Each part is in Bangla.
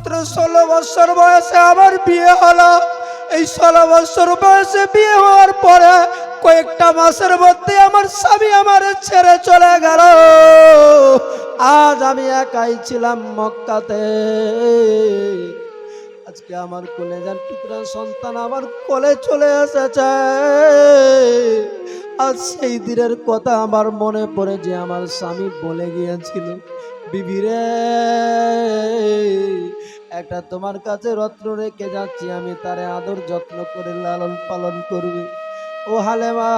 মাত্র ষোলো বছর বয়সে আমার বিয়ে হলো। এই ষোলো বছর বয়সে বিয়ে হওয়ার পরে কয়েকটা মাসের মধ্যে আমার স্বামী আমার ছেড়ে চলে গেল। আজ আমি একাই ছিলাম মক্কাতে। আজকে আমার কলেজার টুকরা সন্তান আমার কোলে চলে এসেছে। আজ সেই দিনের কথা আমার মনে পড়ে যে আমার স্বামী বলে গিয়েছিল। বিবিরে একটা তোমার কাছে রত্ন রেখে যাচ্ছি, আমি তারে আদর যত্ন করে লালন পালন করবে। ও হালেমা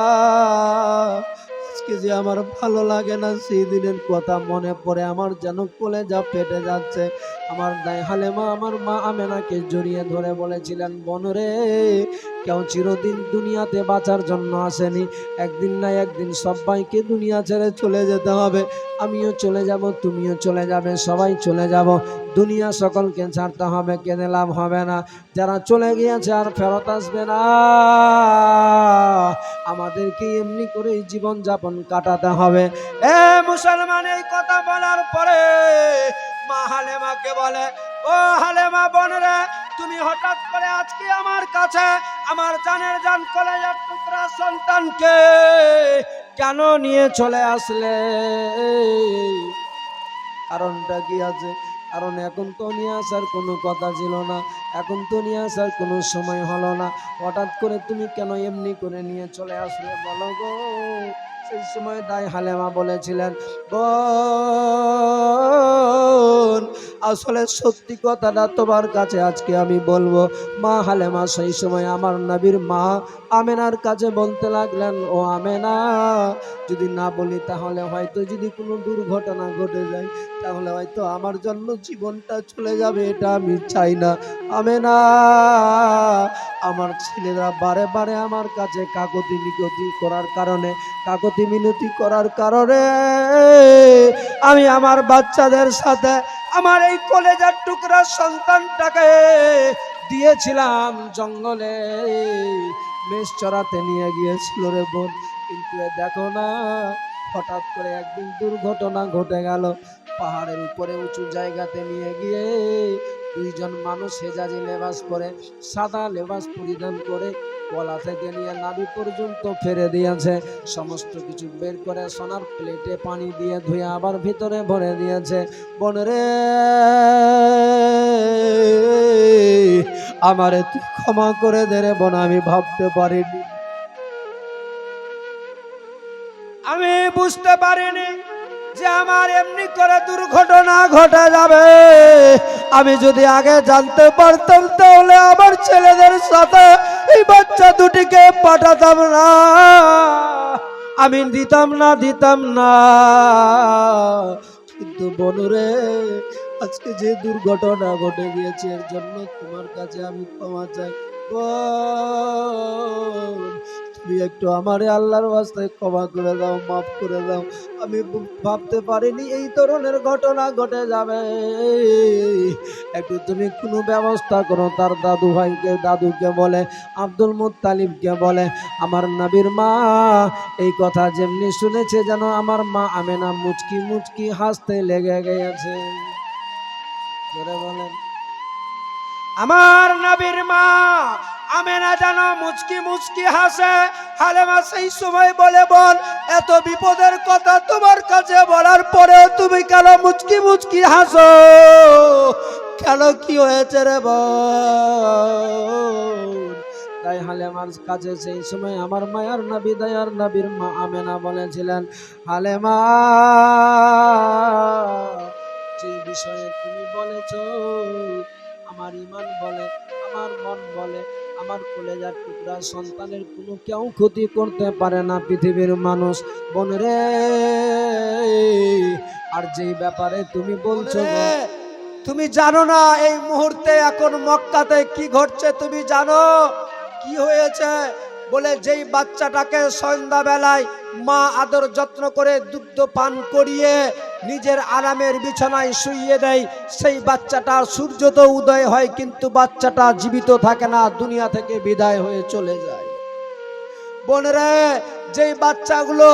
আজকে যে আমার ভালো লাগে না? সেই দিনের কথা মনে পড়ে, আমার যেন কোলে কলেজা পেটে যাচ্ছে। আমার দায় হালেমা, আমার মা আমেনাকে জড়িয়ে ধরে বলেছিলেন বনরে কেউ চিরদিন দুনিয়াতে বাঁচার জন্য আসেনি। একদিন না একদিন সবাইকে দুনিয়া ছেড়ে চলে যেতে হবে। আমিও চলে যাব, তুমিও চলে যাবে, সবাই চলে যাব। দুনিয়া সকলকে ছাড়তে হবে, কেঁদে লাভ হবে না। যারা চলে গিয়েছে আর ফেরত আসবে না, আমাদেরকে এমনি করেই জীবন যাপন কাটাতে হবে। এ মুসলমান, এই কথা বলার পরে মা হালেমাকে বলে, ও হালেমা বোনরে তুমি হঠাৎ করে আজকে আমার কাছে আমার জানের জান কলেজের টুকরা সন্তানকে কেন নিয়ে চলে আসলে? কারণটা কি আছে? কারণ এখন তো নিয়ে আসার কোনো কথা ছিল না, এখন তো নিয়ে আসার কোনো সময় হলো না। হঠাৎ করে তুমি কেন এমনি করে নিয়ে চলে আসলে বলো গো? সেই সময় দাই হালেমা বলেছিলেন আসলে সত্যি কথাটা তোমার কাছে আজকে আমি বলব। মা হালেমা সেই সময় আমার নবীর মা আমেনার কাছে বলতে লাগলেন, ও আমেনা, যদি না বলি তাহলে হয়তো যদি কোনো দুর্ঘটনা ঘটে যায়, তাহলে হয়তো আমার জন্য জীবনটা চলে যাবে, এটা আমি চাই না। আমেনা, আমার ছেলেরা বারে বারে আমার কাছে কাকতি মিনতি করার কারণে, কাকতি মিনতি করার কারণে আমি আমার বাচ্চাদের সাথে আমার এই কলেজার টুকরা সন্তানটাকে দিয়েছিলাম জঙ্গলে। মেষ চড়াতে নিয়ে গিয়েছিল রে বোন। কিন্তু দেখো না, হঠাৎ করে একদিন দুর্ঘটনা ঘটে গেল। পাহাড়ের উপরে উঁচু জায়গাতে নিয়ে গিয়ে দুইজন মানুষ হেজাজি লেবাস পরে, সাদা লেবাস পরিধান করে গলা থেকে নিয়ে নাভি পর্যন্ত ফেরে দিয়েছে। সমস্ত কিছু বের করে সোনার প্লেটে পানি দিয়ে ধুয়ে আবার ভিতরে ভরে দিয়েছে। বনরে আমারে ক্ষমা করে দে রে বোন, আমি ভাবতে পারিনি। আমি বুঝতে পারিনি। যে আমার এমনি করে দুর্ঘটনা ঘটা যাবে, আমি যদি আগে জানতে পারতাম তাহলে আমার ছেলেদের সাথে এই বাচ্চা দুটিকে পাঠাতাম না। আমি দিতাম না দিতাম না। কিন্তু বনুরে আজকে যে দুর্ঘটনা ঘটে গিয়েছে, এর জন্য তোমার কাছে আমি ক্ষমা চাই। তুমি একটু আমারে আল্লাহর রাস্তায় ক্ষমা করে দাও, মাফ করে দাও। আমি ভাবতে পারিনি এই ধরনের ঘটনা ঘটে যাবে। একটু তুমি কোনো ব্যবস্থা করো, তার দাদু ভাইকে, দাদুকে বলে, আব্দুল মুত্তালিবকে বলে, আমার নবীর মা এই কথা যেমনি শুনেছে যেন আমার মা আমেনা মুচকি মুচকি হাসতে লেগে গেছে। বলেন। আমার নবীর মা আমেনা যেন মুচকি মুচকি হাসে, হালেমা সেই সময় বলে বল এত বিপদের কথা তোমার কাছে বলার পরে তুমি কেন মুচকি মুচকি হাসো? কেন কি হয়েছে রে বল তাই হালেমার কাছে সেই সময় আমার মায়ার নবী, দয়ার নবীর মা আমেনা বলেছিলেন, হালেমা যে বিষয়ে তুমি বলেছ, আমার ইমান বলে, আমার মন বলে আমার কলেজার টুকরা সন্তানের কোনো কেউ ক্ষতি করতে পারে না পৃথিবীর মানুষ। বোনরে আর যেই ব্যাপারে তুমি বলছো তুমি জানো না এই মুহূর্তে এখন মক্কাতে কি ঘটছে তুমি জানো কি হয়েছে? বলে যেই বাচ্চাটাকে সন্ধ্যাবেলায় মা আদর যত্ন করে দুগ্ধ পান করিয়ে নিজের আরামের বিছানায় শুইয়ে দেয়। সেই বাচ্চাটার সূর্য তো উদয় হয়, কিন্তু বাচ্চাটা জীবিত থাকে না, দুনিয়া থেকে বিদায় হয়ে চলে যায়। বোনরে, যেই বাচ্চাগুলো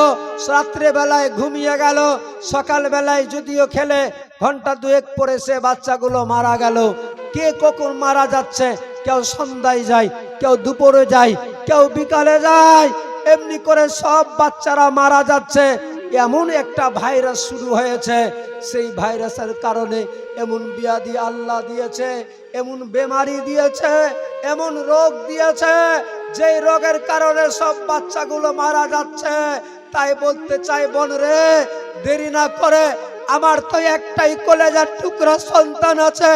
রাত্রে বেলায় ঘুমিয়ে গেল সকাল বেলায় যদিও খেলে, ঘণ্টা দুয়েক পরে সে বাচ্চাগুলো মারা গেল। কে কখন মারা যাচ্ছে, কেউ সন্ধ্যায় যায়, কেউ দুপুরে যায়, কেউ বিকালে যায়, এমনি করে সব বাচ্চারা মারা যাচ্ছে। এমন একটা ভাইরাস শুরু হয়েছে, সেই ভাইরাসের কারণে এমন বিয়াদি আল্লাহ দিয়েছে, এমন বেমারি দিয়েছে, এমন রোগ দিয়েছে, যেই রোগের কারণে সব বাচ্চাগুলো মারা যাচ্ছে। তাই বলতে চাই, বোন রে, দেরি না করে, আমার তো একটাই কলেজার টুকরা সন্তান আছে,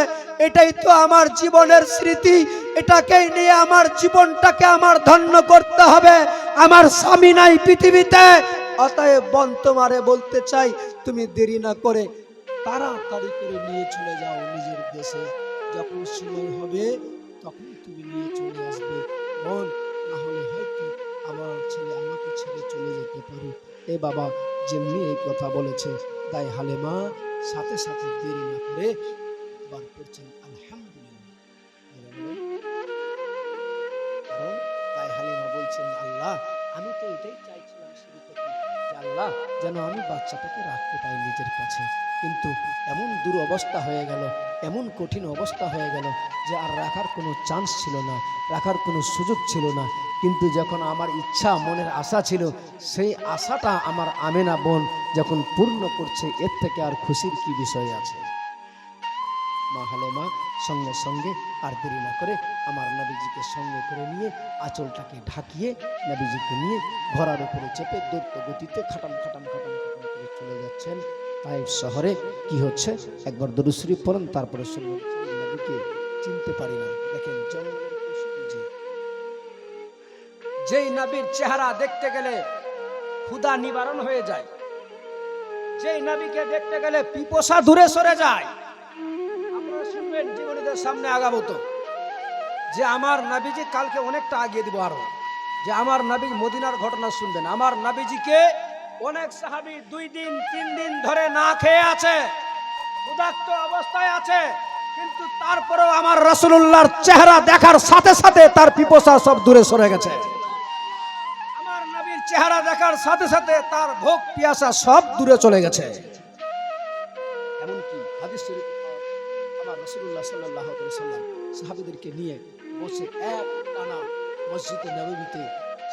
এটাই তো আমার জীবনের স্মৃতি, এটাকেই নিয়ে আমার জীবনটাকে আমার ধন্য করতে হবে। আমার স্বামী নাই পৃথিবীতে অতএব বন তোমারে বলতে চাই, তুমি দেরি না করে তাড়াতাড়ি করে নিয়ে চলে যাও নিজের দেশে। যখন সময় হবে, তখন তুমি নিয়ে চলে আসবে। বোন না হলে হয়তো আমার ছেলে আমাকে ছেড়ে চলে যেতে পারে। এ বাবা, যেমনি এই কথা বলেছে তাই হালেমা সাথে সাথে দেরি না করে বার করছেন, আলহামদুলিল্লাহ। তাই হালিমা বলছেন, আল্লাহ, আমি তো এটাই আল্লাহ যেন আমি বাচ্চাটাকে রাখতে পাই নিজের কাছে। কিন্তু এমন দূর অবস্থা হয়ে গেল, এমন কঠিন অবস্থা হয়ে গেল যে আর রাখার কোনো চান্স ছিল না, রাখার কোনো সুযোগ ছিল না। কিন্তু যখন আমার ইচ্ছা, মনের আশা ছিল, সেই আশাটা আমার আমেনা বোন যখন পূর্ণ করছে, এর থেকে আর খুশির কি বিষয় আছে? মা হালেমা সঙ্গে সঙ্গে আর দেরি না করে আমার নবীজিকে সঙ্গে করে নিয়ে আঁচলটাকে ঢাকিয়ে নবীজিকে নিয়ে ঘোড়ার উপরে চেপে দ্রুত গতিতে খাটাম খাটাম খাটাম খাটাম করে চলে যাচ্ছেন। তাই শহরে কি হচ্ছে? একবার দরুশ্রী পড়েন, তারপরে নবীকে চিনতে পারি না। দেখেন যেই নবীর চেহারা দেখতে গেলে ক্ষুধা নিবারণ হয়ে যায়, যেই নবীকে দেখতে গেলে পিপসা দূরে সরে যায় জীবনীদের সামনে আগাবো তো। যে আমার নাবিজি কালকে অনেকটা আগিয়ে দিব আরও। যে আমার নাবি মদিনার ঘটনা শুনবেন। আমার নাবিজিকে অনেক সাহাবি দুই দিন, তিন দিন ধরে না খেয়ে আছে ক্ষুধার্ত অবস্থায় আছে, কিন্তু তারপরেও আমার রসুল্লাহর চেহারা দেখার সাথে সাথে তার পিপসা সব দূরে সরে গেছে। আমার নবীর চেহারা দেখার সাথে সাথে তার ভোগ, পিয়াসা সব দূরে চলে গেছে। এমনকি হাদিস শরীফ রসুল্লাহ সাল্লাহ সাল্লাম সাহাবিদেরকে নিয়ে বসে এক টানা মসজিদে নবীতে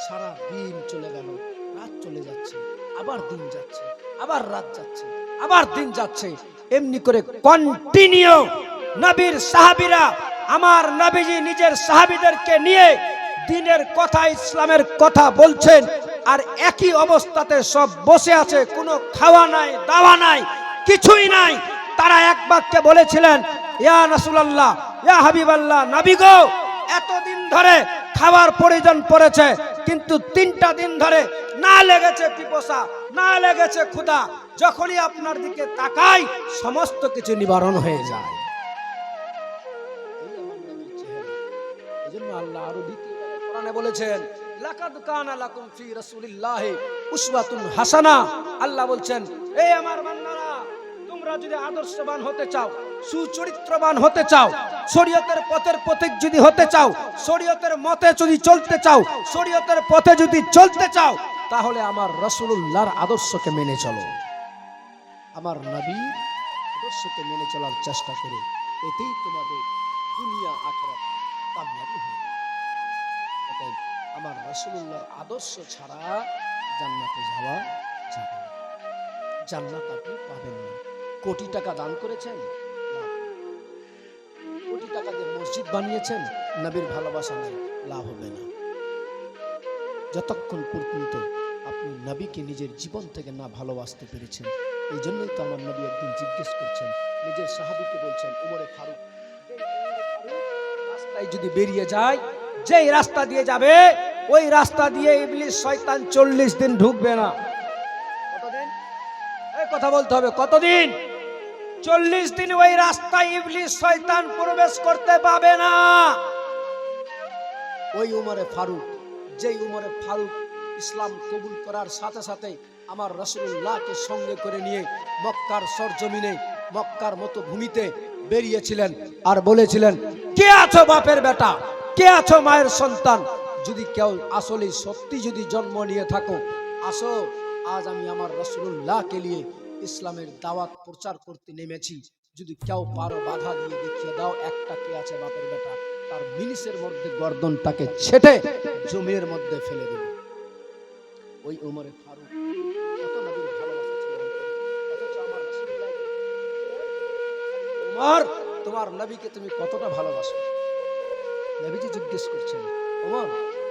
সারা দিন চলে গেল, রাত চলে যাচ্ছে, আবার দিন যাচ্ছে, আবার রাত যাচ্ছে, আবার দিন যাচ্ছে। এমনি করে কন্টিনিউ নবীর সাহাবিরা আমার নবীজি নিজের সাহাবিদেরকে নিয়ে দিনের কথা, ইসলামের কথা বলছেন আর একই অবস্থাতে সব বসে আছে, কোনো খাওয়া নাই, দাওয়া নাই, কিছুই নাই। তারা এক বাক্যে বলেছিলেন ইয়া রাসূলুল্লাহ, ইয়া হাবিবাল্লাহ এতদিন ধরে খাবার প্রয়োজন পড়েছে, কিন্তু তিনটা দিন ধরে না লেগেছে পিপসা, না লেগেছে ক্ষুধা। যখনই আপনার দিকে তাকাই, সমস্ত কিছু নিবারণ হয়ে যায়। আল্লাহ বলেছেন হাসানা। আল্লাহ বলছেন এই আমার বান্দারা তোমরা যদি আদর্শবান হতে চাও, সুচরিত্রবান হতে চাও, শরীয়তের পথের পথিক যদি হতে চাও, শরীয়তের মতে যদি চলতে চাও, শরীয়তের পথে যদি চলতে চাও, তাহলে আমার রসুল্লাহর আদর্শকে মেনে চলো। আমার নবী আদর্শকে মেনে চলার চেষ্টা করো, এতেই তোমাদের দুনিয়া আখরাত হবে। অতএব আমার রসুল্লাহর আদর্শ ছাড়া জান্নাতে যাওয়া যাবে না। জান্নাত আপনি পাবেন না। কোটি টাকা দান করেছেন কোটি টাকা দিয়ে মসজিদ বানিয়েছেন, নবীর ভালোবাসা নাই লাভ হবে না। যতক্ষণ পর্যন্ত আপনি নবীকে নিজের জীবন থেকে না ভালোবাসতে পেরেছেন, এই জন্যই তো আমার নবী একদিন জিজ্ঞেস করছেন, নিজের সাহাবিকে বলছেন উমরে ফারুক, রাস্তায় যদি বেরিয়ে যায়, যেই রাস্তা দিয়ে যাবে, ওই রাস্তা দিয়ে ইবলিশ শয়তান চল্লিশ দিন ঢুকবে না। কথা বলতে হবে, কতদিন? চল্লিশ দিন ওই রাস্তায় ইবলিশ শয়তান প্রবেশ করতে পাবে না। ওই উমরে ফারুক, যেই উমরে ফারুক ইসলাম কবুল করার সাথে সাথে আমার রসুল্লাহকে সঙ্গে করে নিয়ে মক্কার সরজমিনে, মক্কার মতো ভূমিতে বেরিয়েছিলেন আর বলেছিলেন, কে আছো বাপের বেটা? কে আছো মায়ের সন্তান? যদি কেউ আসলে সত্যি যদি জন্ম নিয়ে থাকো, আসো, আজ আমি আমার রসুল্লাহকে নিয়ে ইসলামের দাওয়াত প্রচার করতে নেমেছি। যদি কেউ পারো বাধা দিয়ে দেখিয়ে দাও, একটা কে আছে বাপের বেটা? তার মিনিসের মধ্যে গর্দনটাকে ছেটে জমির মধ্যে ফেলে দেবে। ওই উমরে ফারুক উমর, তোমার নবীকে তুমি কতটা ভালোবাসো? নবীজি জিজ্ঞেস করছেন ওমর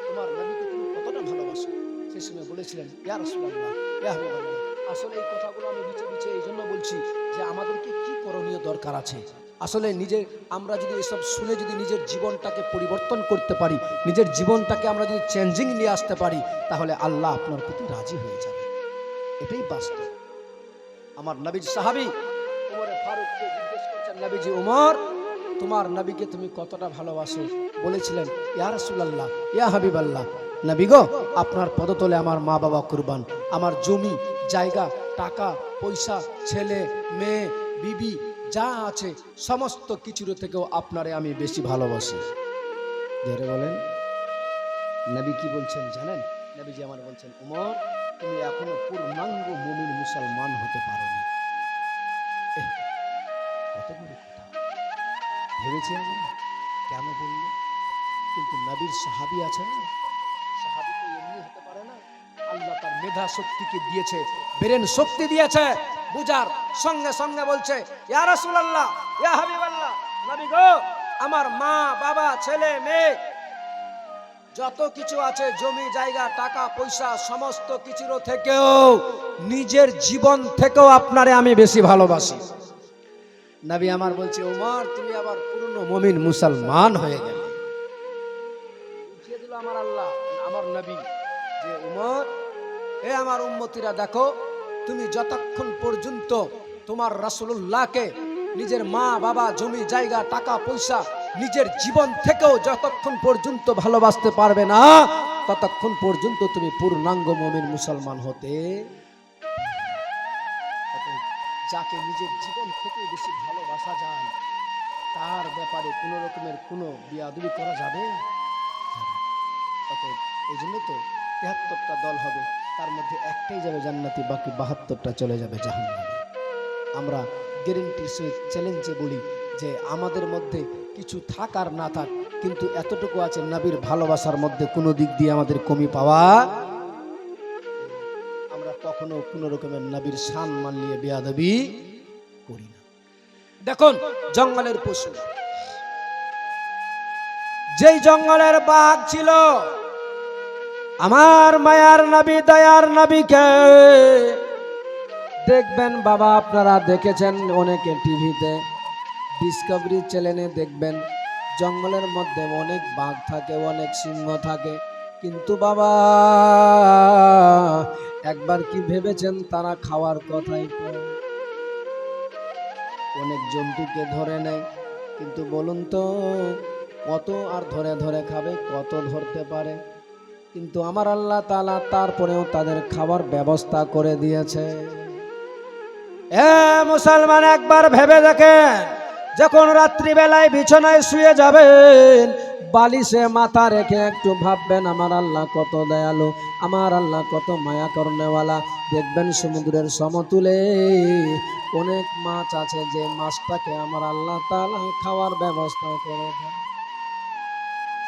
তোমার নবীকে তুমি কতটা ভালোবাসো? সে সময় বলেছিলেন, ইয়া রাসূলুল্লাহ, ইয়া হাবিবাল্লাহ আসলে এই কথাগুলো আমি বিচে বিচে এই জন্য বলছি যে আমাদেরকে কি করণীয় দরকার আছে? আসলে নিজের, আমরা যদি এসব শুনে যদি নিজের জীবনটাকে পরিবর্তন করতে পারি, নিজের জীবনটাকে আমরা যদি চেঞ্জিং নিয়ে আসতে পারি, তাহলে আল্লাহ আপনার প্রতি রাজি হয়ে যাবে। এটাই বাস্তব। আমার নবীজ সাহাবি উমরে ফারুককে জিজ্ঞেস করছেন, নবীজি উমর, তোমার নবীকে তুমি কতটা ভালোবাসো? বলেছিলেন, ইয়া রাসূলুল্লাহ, ইয়া হাবিবাল্লাহ। নবী গো, আপনার পদতলে আমার মা বাবা কুরবান। আমার জমি জায়গা টাকা পয়সা ছেলে মেয়ে বিবি যা আছে সমস্ত কিছুর থেকেও আপনারে আমি বেশি ভালোবাসি। ধরে বলেন নবী কি বলছেন জানেন? নবীজি আমার বলছেন উমর তুমি এখনও পূর্ণাঙ্গ মুমিন মুসলমান হতে এহ, কত বড় কথা। ভেবেছি আমি কেন বলল কিন্তু নবীর সাহাবি আছে না? মেধা শক্তিকে দিয়েছে, ব্রেন শক্তি দিয়েছে, বুঝার সঙ্গে সঙ্গে বলছে নবী গো, আমার মা, বাবা, ছেলে, মেয়ে, যত কিছু আছে, জমি, জায়গা, টাকা, পয়সা, সমস্ত কিছুর থেকেও, নিজের জীবন থেকেও আপনারে আমি বেশি ভালোবাসি। নবী আমার বলছে, ওমর, তুমি আবার পুরনো মমিন, মুসলমান হয়ে গেলে। আমার আল্লাহ, আমার নবী, যে উমর এ আমার উম্মতিরা, দেখো, তুমি যতক্ষণ পর্যন্ত তোমার রাসূলুল্লাহকে নিজের মা, বাবা, জমি, জায়গা, টাকা, পয়সা নিজের জীবন থেকেও যতক্ষণ পর্যন্ত ভালোবাসতে পারবে না, ততক্ষণ পর্যন্ত তুমি পূর্ণাঙ্গ মমিন মুসলমান হতে যাকে নিজের জীবন থেকে বেশি ভালোবাসা যায়, তার ব্যাপারে কোনো রকমের কোনো বিয়াদবি করা যাবে? এই জন্য তো তেহাত্তরটা দল হবে। তার মধ্যে একটাই যাবে জান্নাতি, বাকি বাহাত্তরটা চলে যাবে জাহান্নামে। আমরা গ্যারেন্টির সহিত চ্যালেঞ্জে বলি যে আমাদের মধ্যে কিছু থাক আর না থাক, কিন্তু এতটুকু আছে নবীর ভালোবাসার মধ্যে কোনো দিক দিয়ে আমাদের কমি পাওয়া আমরা কখনো কোনো রকমের নবীর শান মানলিয়ে বেয়াদবি করি না। দেখুন, জঙ্গলের পশু। যেই জঙ্গলের বাঘ ছিল আমার মায়ার নবী, দয়ার নবীকে দেখবেন বাবা, আপনারা দেখেছেন অনেকে টিভিতে ডিসকভারি চ্যানেলে দেখবেন, জঙ্গলের মধ্যে অনেক বাঘ থাকে, অনেক সিংহ থাকে। কিন্তু বাবা, একবার কি ভেবেছেন তারা খাওয়ার কথাই। অনেক জন্তুকে ধরে নেয়। কিন্তু বলুন তো, কত আর ধরে ধরে খাবে, কত ধরতে পারে? কিন্তু আমার আল্লাহ তালা তারপরেও তাদের খাবার ব্যবস্থা করে দিয়েছে। এ মুসলমান, একবার ভেবে দেখেন, যখন রাত্রিবেলায় বিছানায় শুয়ে যাবেন, বালিশে মাথা রেখে একটু ভাববেন, আমার আল্লাহ কত দয়ালু, আমার আল্লাহ কত মায়া করনেওয়ালা। দেখবেন সমুদ্রের সমতুলে অনেক মাছ আছে, যে মাছটাকে আমার আল্লাহ তালা খাওয়ার ব্যবস্থা করে দেন।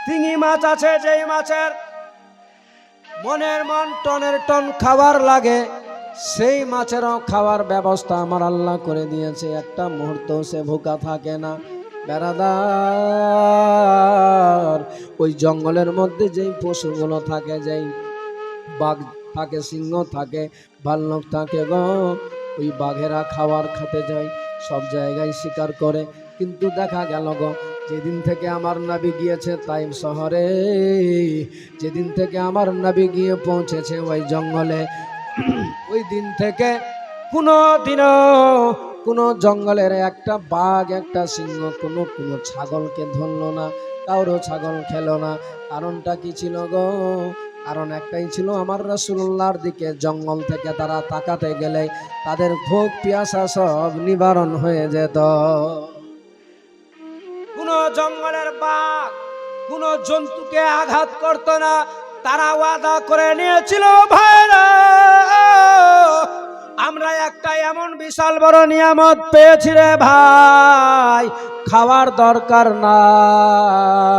তিঙি মাছ আছে, যেই মাছের মনের মন, টনের টন খাবার লাগে। সেই মাছেরও খাওয়ার ব্যবস্থা আমার আল্লাহ করে দিয়েছে। একটা মুহূর্ত সে ভুকা থাকে না। বেড়াদার, ওই জঙ্গলের মধ্যে যেই পশুগুলো থাকে, যেই বাঘ থাকে, সিংহ থাকে, ভাল্লুক থাকে গো, ওই বাঘেরা খাবার খেতে যায়, সব জায়গায় শিকার করে। কিন্তু দেখা গেল গো যেদিন থেকে আমার নাবি গিয়েছে তাইম শহরে, যেদিন থেকে আমার নাবি গিয়ে পৌঁছেছে ওই জঙ্গলে, ওই দিন থেকে কোনো দিনও কোনো জঙ্গলের একটা বাঘ, একটা সিংহ, কোনো কোনো ছাগলকে ধরলো না কারও ছাগল খেলো না। কারণটা কি ছিল গো? কারণ একটাই ছিল আমার রসুল্লাহর দিকে জঙ্গল থেকে তারা তাকাতে গেলে তাদের ভোগ, পিয়াসা সব নিবারণ হয়ে যেত। জঙ্গলের বাঘ কোন জন্তুকে আঘাত করত না, তারা ওয়াদা করে নিয়েছিল ভাইরা আমরা একটা এমন বিশাল বড় নিয়ামত পেয়েছি রে ভাই, খাওয়ার দরকার নাই।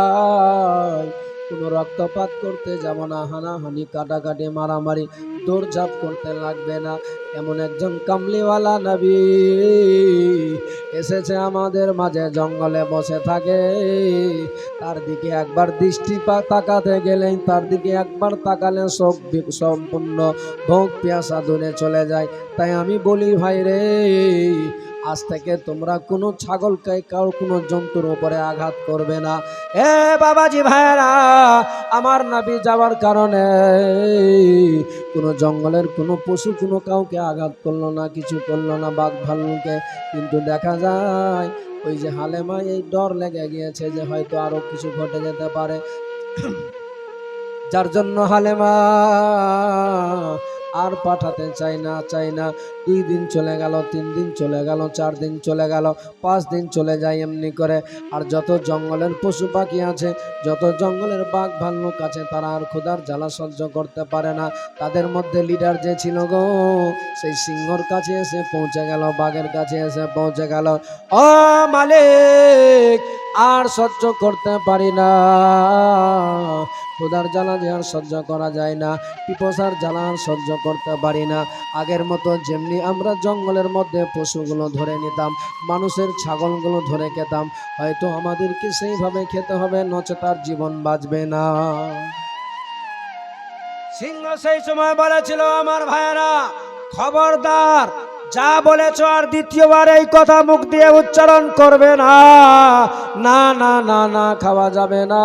কোনো রক্তপাত করতে যাব না, হানাহানি, কাটাকাটি, মারামারি, দৌড়ঝাঁপ করতে লাগবে না। এমন একজন কামলিওয়ালা নবী এসেছে আমাদের মাঝে, জঙ্গলে বসে থাকে। তার দিকে একবার দৃষ্টি তাকাতে গেলেই তার দিকে একবার তাকালে সব সম্পূর্ণ ভোগ পিয়াসা দূরে চলে যায়। তাই আমি বলি, ভাই রে আজ থেকে তোমরা কোনো ছাগলকে কারও কোনো জন্তুর উপরে আঘাত করবে না। এ বাবাজি ভাইরা আমার নাবি যাওয়ার কারণে কোনো জঙ্গলের কোনো পশু কোনো কাউকে আঘাত করল না, কিছু করল না বাঘ ভাল্লুকে। কিন্তু দেখা যায় ওই যে হালেমা, এই ডর লেগে গিয়েছে যে হয়তো আরও কিছু ঘটে যেতে পারে। যার জন্য হালেমা আর পাঠাতে চাই না চাই না। দুই দিন চলে গেল, তিন দিন চলে গেল, চার দিন চলে গেল, পাঁচ দিন চলে যায় এমনি করে। আর যত জঙ্গলের পশু পাখি আছে, যত জঙ্গলের বাঘ ভাল্লুক আছে, তারা আর ক্ষুধার জ্বালা সহ্য করতে পারে না। তাদের মধ্যে লিডার যে ছিল গো, সেই সিংহর কাছে এসে পৌঁছে গেল, বাঘের কাছে এসে পৌঁছে গেল। ও মালিক, আর সহ্য করতে পারি না। ক্ষুধার জ্বালা আর সহ্য করা যায় না, পিপসার জ্বালা আর সহ্য করতে পারি না। আগের মতো যেমনি আমরা জঙ্গলের মধ্যে পশুগুলো ধরে নিতাম, মানুষের ছাগলগুলো ধরে খেতাম, হয়তো আমাদেরকে সেইভাবে খেতে হবে নচে তার জীবন বাঁচবে না। সিংহ সেই সময় বলেছিল, আমার ভাইয়েরা, খবরদার যা বলেছ আর দ্বিতীয়বার এই কথা মুখ দিয়ে উচ্চারণ করবে না। না না না না, খাওয়া যাবে না।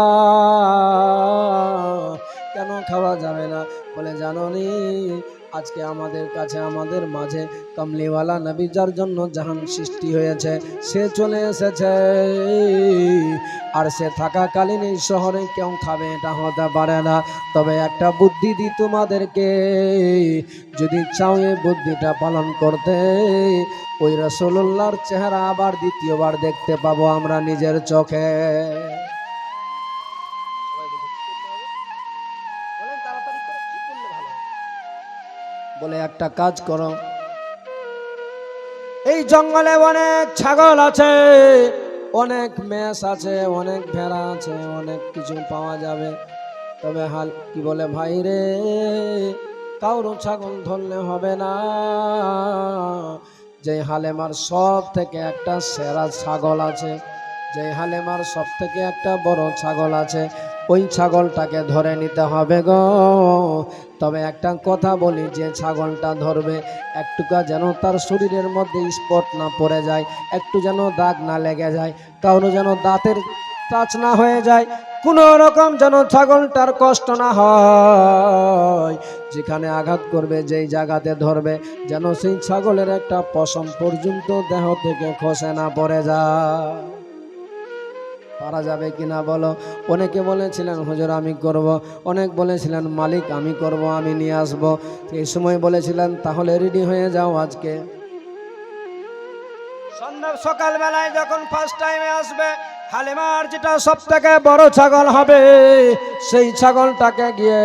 কেন খাওয়া যাবে না? বলে, জানো নি আজকে আমাদের কাছে, আমাদের মাঝে কমলিওয়ালা নবী যার জন্য জাহান সৃষ্টি হয়েছে, সে চলে এসেছে। আর সে থাকাকালীন এই শহরে কেউ খাবে এটা হতে পারে না। তবে একটা বুদ্ধি দিই তোমাদেরকে, যদি চাও এই বুদ্ধিটা পালন করতে, ওই রসুল্লাহর চেহারা আবার দ্বিতীয়বার দেখতে পাবো আমরা নিজের চোখে। বলে একটা কাজ করো। এই জঙ্গলে অনেক ছাগল আছে, অনেক মেষ আছে, অনেক ভেড়া আছে, অনেক কিছু পাওয়া যাবে। তবে হাল কি বলে, ভাই রে কারও ছাগল ধরলে হবে না। যে হালেমার সব থেকে একটা সেরা ছাগল আছে, যে হালেমার সব থেকে একটা বড় ছাগল আছে ওই ছাগলটাকে ধরে নিতে হবে গো। তবে একটা কথা বলি, যে ছাগলটা ধরবে, একটুকা যেন তার শরীরের মধ্যে স্পট না পড়ে যায়, একটু যেন দাগ না লেগে যায়, কারও যেন দাঁতের টাচ না হয়ে যায়, কোনো রকম যেন ছাগলটার কষ্ট না হয়। যেখানে আঘাত করবে, যেই জায়গাতে ধরবে, যেন সেই ছাগলের একটা পশম পর্যন্ত দেহ থেকে খসে না পড়ে যায়। পারা যাবে কিনা বলো? অনেকে বলেছিলেন, হুজুর, আমি করব। অনেক বলেছিলেন, মালিক, আমি করব, আমি নিয়ে আসব। এই সময় বলেছিলেন, তাহলে রেডি হয়ে যাও আজকে। সন্ধ্যা, সকালবেলায় যখন ফার্স্ট টাইমে আসবে, হালিমার যেটা সব থেকে বড় ছাগল হবে, সেই ছাগলটাকে গিয়ে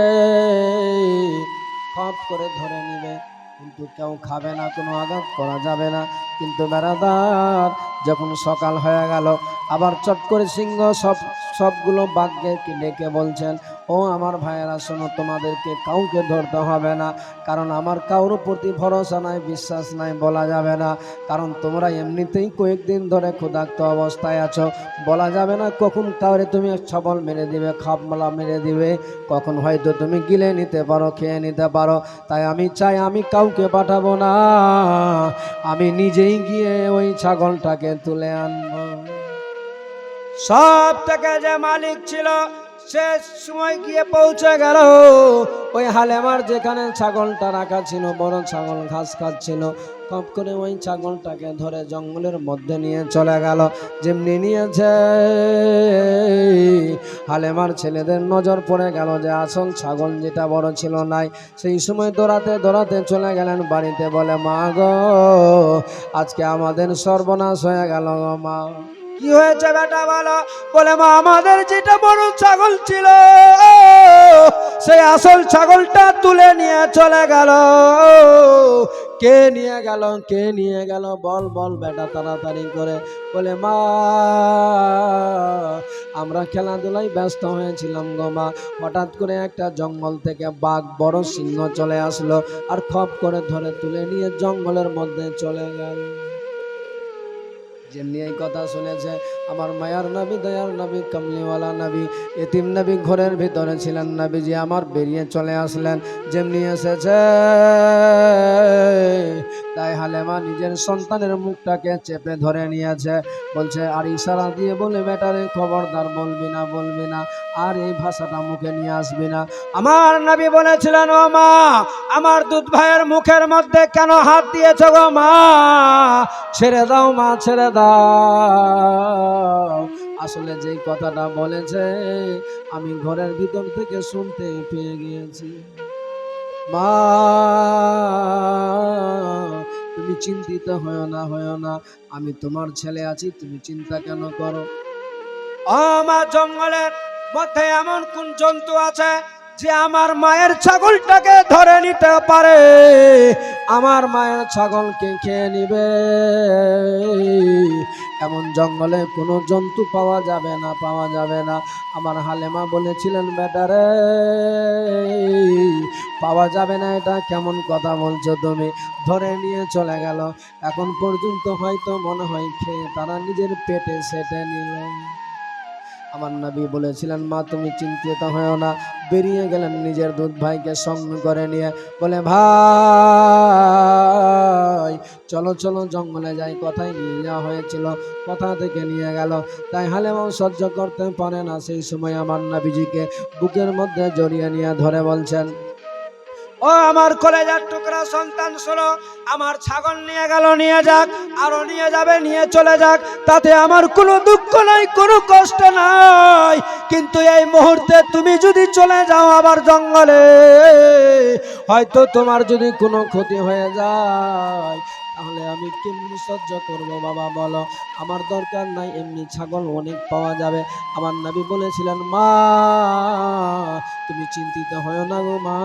খপ করে ধরে নিবে। কিন্তু কেউ খাবে না, কোনো আঘাত করা যাবে না। কিন্তু বেড়াদার, যখন সকাল হয়ে গেল, আবার চট করে সিংহ সব সবগুলো বাঘকে ডেকে বলছেন ও আমার ভাইয়েরা, শোনো, তোমাদেরকে কাউকে ধরতে হবে না। কারণ আমার কারোর প্রতি ভরসা নাই, বিশ্বাস নাই, বলা যাবে না। কারণ তোমরা এমনিতেই কয়েকদিন ধরে ক্ষুধাক্ত অবস্থায় আছো। বলা যাবে না কখন কাউরে তুমি ছবল মেরে দিবে খাপমালা মেরে দিবে। কখন হয়তো তুমি গিলে নিতে পারো, খেয়ে নিতে পারো। তাই আমি চাই আমি কাউকে পাঠাবো না। আমি নিজেই গিয়ে ওই ছাগলটাকে তুলে আনব। সব থেকে যে মালিক ছিল সে সময় গিয়ে পৌঁছে গেল। ওই হালেমার যেখানে ছাগলটা রাখা ছিল, বড় ছাগল ঘাস খাচ্ছিল, কপ করে ওই ছাগলটাকে ধরে জঙ্গলের মধ্যে নিয়ে চলে গেল। যেমনি নিয়েছে। হালেমার ছেলেদের নজর পড়ে গেল যে আসল ছাগল যেটা বড় ছিল নাই। সেই সময় দৌড়াতে দৌড়াতে চলে গেলেন বাড়িতে বলে, মা গো, আজকে আমাদের সর্বনাশ হয়ে গেল মা। কি হয়েছে বেটা বলো? বলে, মা, আমাদের যেটা বড় ছাগল ছিল, সেই আসল ছাগলটা তুলে নিয়ে চলে গেল। কে নিয়ে গেল, কে নিয়ে গেল? বল বল বেটা তাড়াতাড়ি করে। বলে, মা, আমরা খেলাধুলায় ব্যস্ত হয়েছিলাম গো মা। হঠাৎ করে একটা জঙ্গল থেকে বাঘ, বড় সিংহ চলে আসলো আর খপ করে ধরে তুলে নিয়ে জঙ্গলের মধ্যে চলে গেল। যেমনি এই কথা শুনেছে, আমার মায়ার নবী, দয়ার নবী, কমলিওয়ালা নবী, এতিম নবী ঘরের ভিতরে ছিলেন নবীজি, আমার বেরিয়ে চলে আসলেন। যেমনি এসেছে, তাই হালেমা নিজের সন্তানের মুখটাকে চেপে ধরে নিয়েছে। বলছে, আর ইশারা দিয়ে বলে, বেটারে, খবরদার, বলবি না বলবি না, আর এই ভাষাটা মুখে নিয়ে আসবি না। আমার নবী বলেছিলেন, ও মা, আমার দুধ ভাইয়ের মুখের মধ্যে কেন হাত দিয়েছ গো মা? ছেড়ে দাও মা, ছেড়ে দাও। আসলে যেই কথাটা বলেছে, আমি ঘরের ভিতর থেকে শুনতে পেয়ে গিয়েছি। মা, তুমি চিন্তিত হয়েও না হয়েও না, আমি তোমার ছেলে আছি, তুমি চিন্তা কেন করো? আমার জঙ্গলের মধ্যে এমন কোন জন্তু আছে, যে আমার মায়ের ছাগলটাকে ধরে নিতে পারে? আমার মায়ের ছাগলকে খেয়ে নিবে। এমন জঙ্গলে কোনো জন্তু পাওয়া যাবে না, পাওয়া যাবে না। আমার হালেমা বলেছিলেন বেটারে পাওয়া যাবে না এটা। কেমন কথা বলছো তুমি? ধরে নিয়ে চলে গেল। এখন পর্যন্ত হয়তো মনে হয় খেয়ে তারা নিজের পেটে সেটে নিলেন আমার নবী বলেছিলেন, মা, তুমি চিন্তিত হয়েও না। বেরিয়ে গেলেন নিজের দুধ ভাইকে সঙ্গ করে নিয়ে। বলে, ভাই, চলো চলো, জঙ্গলে যাই। কথাই নিয়ে যাওয়া হয়েছিল, কথা থেকে নিয়ে গেল। তাই হালেমাও সহ্য করতে পারে না। সেই সময় আমার নাবিজিকে বুকের মধ্যে জড়িয়ে নিয়ে ধরে বলছেন ও আমার কলেজার টুকরা সন্তান, শোনো, আমার ছাগল নিয়ে গেল, নিয়ে যাক, আরও নিয়ে যাবে, নিয়ে চলে যাক। তাতে আমার কোনো দুঃখ নাই, কোনো কষ্ট নাই। কিন্তু এই মুহূর্তে তুমি যদি চলে যাও আবার জঙ্গলে, হয়তো তোমার যদি কোনো ক্ষতি হয়ে যায়। তাহলে আমি কেমনি সহ্য করব বাবা, বলো। আমার দরকার নাই, এমনি ছাগল অনেক পাওয়া যাবে। আমার নবী বলেছিলেন, মা, তুমি চিন্তিত হয় না গো মা।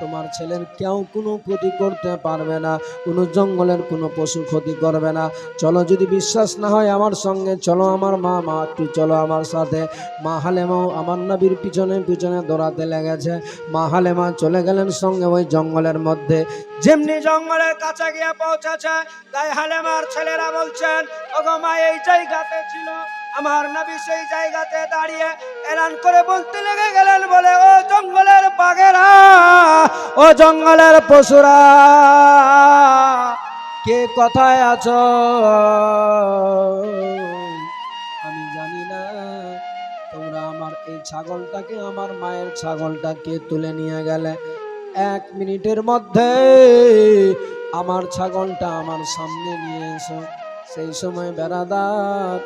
তোমার ছেলের কেউ কোনো ক্ষতি করতে পারবে না, কোনো জঙ্গলের কোনো পশু ক্ষতি করবে না। চলো যদি বিশ্বাস না হয় আমার সঙ্গে, চলো আমার মা মা, একটু চলো আমার সাথে। মা হালেমাও আমার নবীর পিছনে পিছনে দৌড়াতে লেগেছে। মা হালেমা চলে গেলেন সঙ্গে ওই জঙ্গলের মধ্যে। যেমনি জঙ্গলের কাছে গিয়ে পৌঁছেছে তাই হালেমার ছেলেরা বলছেন, ওগো মা, এই জায়গাতে ছিল। আমার নবী সেই জায়গাতে দাঁড়িয়ে এলান করে বলতে লেগে গেলেন বলে, ও জঙ্গলের বাঘেরা, ও জঙ্গলের পশুরা, কে কথায় আছো? আমি জানি না, তোমরা আমার এই ছাগলটাকে, আমার মায়ের ছাগলটাকে তুলে নিয়ে গেলে। এক মিনিটের মধ্যে আমার ছাগলটা আমার সামনে নিয়ে এসো সেই সময় বেড়াদার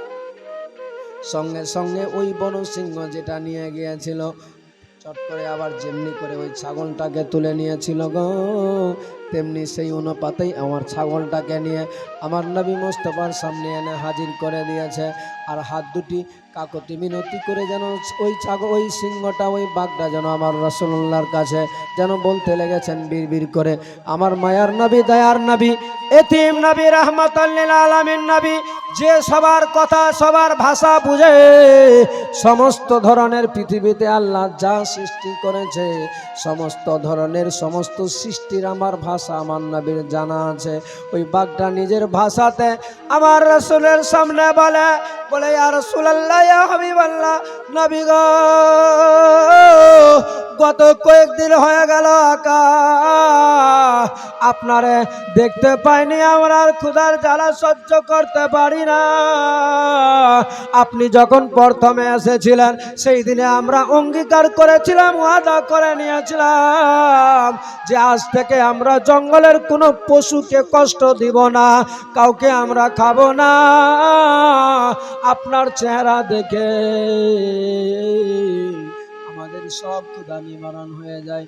সঙ্গে সঙ্গে ওই বনসিংহ যেটা নিয়ে গিয়েছিল, চট করে আবার যেমনি করে ওই ছাগলটাকে তুলে নিয়েছিল গো। তেমনি সেই অনুপাতেই আমার ছাগলটাকে নিয়ে আমার নবী মোস্তফার সামনে এনে হাজির করে দিয়েছে। আর হাত দুটি কাকতি মিনতি করে যেন ওই ছাগল ওই সিংহটা, ওই বাঘটা যেন আমার রসুল্লাহর কাছে যেন বলতে লেগেছেন বীর বীর করে। আমার মায়ার নবী, দয়ার নবী, এতিম নবী রহমতাল্লিল আলমিন নবী, যে সবার কথা, সবার ভাষা বুঝে সমস্ত ধরনের পৃথিবীতে আল্লাহ যা সৃষ্টি করেছে, সমস্ত ধরনের, সমস্ত সৃষ্টির আমার ভাষা আমার নবীর জানা আছে। ওই বাঘটা নিজের ভাষাতে আমার রসুলের সামনে বলে বলে আর রসুল্লাহ নবী গো, গত কয়েকদিন হয়ে গেল আকা আপনারে দেখতে পাইনি, আমরা আর ক্ষুধার জ্বালা সহ্য করতে পারি না। আপনি যখন প্রথমে এসেছিলেন, সেই দিনে আমরা অঙ্গীকার করেছিলাম, ওয়াদা করে নিয়েছিলাম যে আজ থেকে আমরা জঙ্গলের কোনো পশুকে কষ্ট দিব না, কাউকে আমরা খাব না। আপনার চেহারা দেখে আমাদের সব ক্ষুদা নিবারণ হয়ে যায়।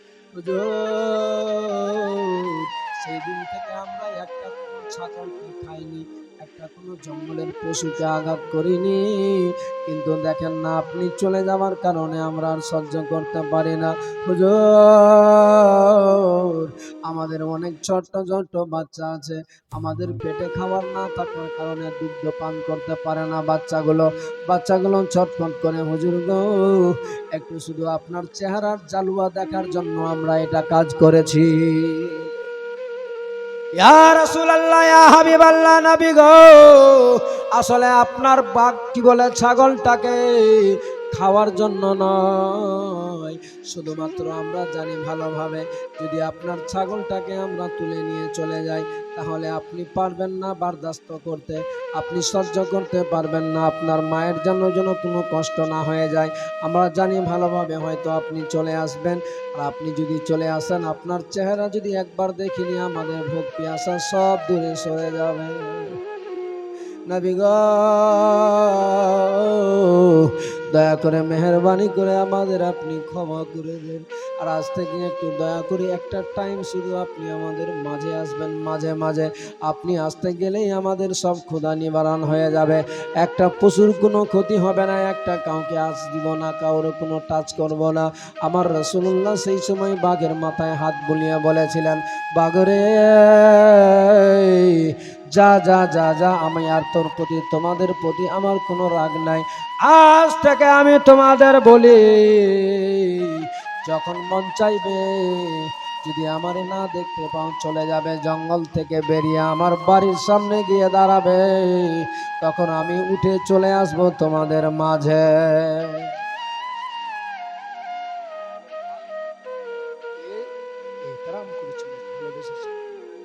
সেই দিন থেকে আমরা একটা ছাগলকে খাইনি। কোনো জঙ্গলের পশুকে আঘাত করিনি। কিন্তু দেখেন না, আপনি চলে যাওয়ার কারণে আমরা আর সহ্য করতে পারি না। হুজুর, আমাদের অনেক ছোট্ট ছোট্ট বাচ্চা আছে। আমাদের পেটে খাবার না থাকার কারণে দুগ্ধ পান করতে পারে না বাচ্চাগুলো। বাচ্চাগুলো ছটফট করে, হুজুর গো, একটু শুধু আপনার চেহারার জালুয়া দেখার জন্য আমরা এটা কাজ করেছি। ইয়া রাসূলুল্লাহ, ইয়া হাবিবাল্লাহ নবী গো। আসলে আপনার বাঘ কি বলে? ছাগলটাকে খাওয়ার জন্য নয়। শুধুমাত্র আমরা জানি ভালোভাবে, যদি আপনার ছাগলটাকে আমরা তুলে নিয়ে চলে যাই, তাহলে আপনি পারবেন না বারদাস্ত করতে, আপনি সহ্য করতে পারবেন না, আপনার মায়ের জন্য যেন কোনো কষ্ট না হয়ে যায়। আমরা জানি ভালোভাবে হয়তো আপনি চলে আসবেন, আর আপনি যদি চলে আসেন, আপনার চেহারা যদি একবার দেখি দেখিনি, আমাদের ভোগ পিয়াসা সব দূরে সরে যাবে। নবী দয়া করে মেহরবানি করে আমাদের আপনি ক্ষমা করে দেন। আর আজ থেকে একটু দয়া করে একটা টাইম শুধু আপনি আমাদের মাঝে আসবেন, মাঝে মাঝে। আপনি আসতে গেলেই আমাদের সব ক্ষুধা নিবারণ হয়ে যাবে। একটা পশুর কোনো ক্ষতি হবে না, একটা কাউকে আজ দিব না কারোর কোনো টাচ করব না। আমার রসুল্লাহ সেই সময় বাঘের মাথায় হাত বুলিয়ে বলেছিলেন, বাঘরে, যা যা যা যা, আমি আর তোর প্রতি, তোমাদের প্রতি আমার কোনো রাগ নাই। আজ থেকে আমি তোমাদের বলি যখন মন চাইবে যদি আমার না দেখতে পাও চলে যাবে জঙ্গল থেকে বেরিয়ে আমার বাড়ির সামনে গিয়ে দাঁড়াবে তখন আমি উঠে চলে আসব তোমাদের মাঝে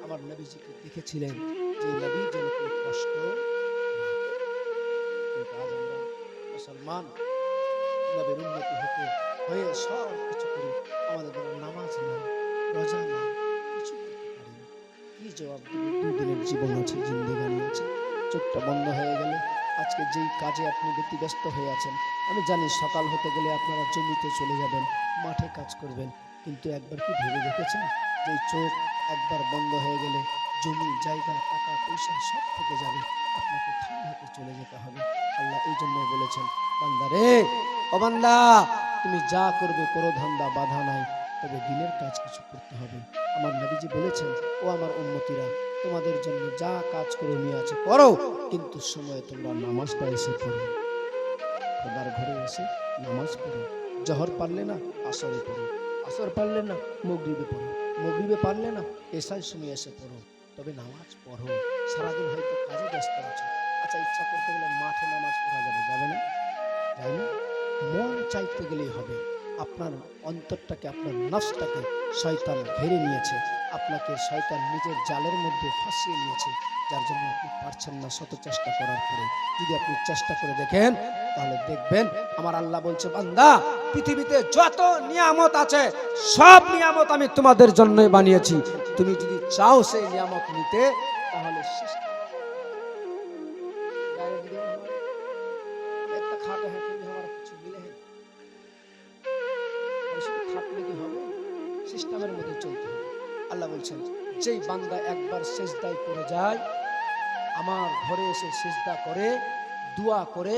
আমার নবীজিকে দেখেছিলেন বন্ধ হয়ে গেলে আজকে যেই কাজে আপনি ব্যতিব্যস্ত হয়ে আছেন, আমি জানি সকাল হতে গেলে আপনারা জমিতে চলে যাবেন, মাঠে কাজ করবেন, কিন্তু একবার কি ভেবে দেখেছেন যে চোখ একবার বন্ধ হয়ে গেলে জমি, জায়গা, টাকা, পয়সা সব থেকে যাবে, আপনাকে হাতে চলে যেতে হবে। আল্লাহ এই জন্য বলেছেন, বান্দা রে, ও বান্দা, তুমি যা করবে করো ধান্দা, বাধা নাই, তবে দিনের কাজ কিছু করতে হবে। আমার নবীজি বলেছেন, ও আমার উন্নতিরা তোমাদের জন্য যা কাজ করণীয় আছে করো, কিন্তু সময়ে তোমরা নামাজটা এসে পড়ো। খোদার ঘরে এসে নামাজ পড়ো। জহর পারলে না, আসরে পড়ো। আসর পারলে না, মগরিবে পড়ো। মগরিবে পারলে না এসাই সময় এসে পড়ো। তবে নামাজ পড়ো। সারাদিন হয়তো কাজে ব্যস্ত আছো। আচ্ছা ইচ্ছা করতে গেলে মাঠে নামাজ পড়া যাবে যাবে না? যাই না? মন চাইতে গেলেই হবে। আপনার অন্তরটাকে, আপনার নফসটাকে শয়তান ঘেরে নিয়েছে। আপনাকে শয়তান নিজের জালের মধ্যে ফাঁসিয়ে নিয়েছে। যার জন্য আপনি পারছেন না শত চেষ্টা করার পরে। যদি আপনি চেষ্টা করে দেখেন, তাহলে দেখবেন আমার আল্লাহ বলছে, বান্দা, পৃথিবীতে যত নিয়ামত আছে, সব নিয়ামত আমি তোমাদের জন্যই বানিয়েছি। তুমি যদি চাও সেই নিয়ামত নিতে, তাহলে সেজদায় করে যায়। আমার ঘরে এসে সেজদা করে, দোয়া করে,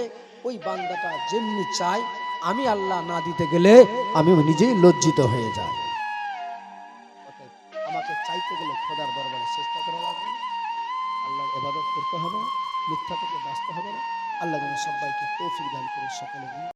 ওই বান্দাটা যেমনি চাই আমি আল্লাহ না দিতে গেলে আমি নিজেই লজ্জিত হয়ে যাই। আমাকে চাইতে গেলে খোদার দরবারে চেষ্টা করা লাগবে। আল্লাহর এবাদত করতে হবে মিথ্যা থেকে বাঁচতে হবে আল্লাহ যেন সবাইকে তৌফিক দান করে সকলে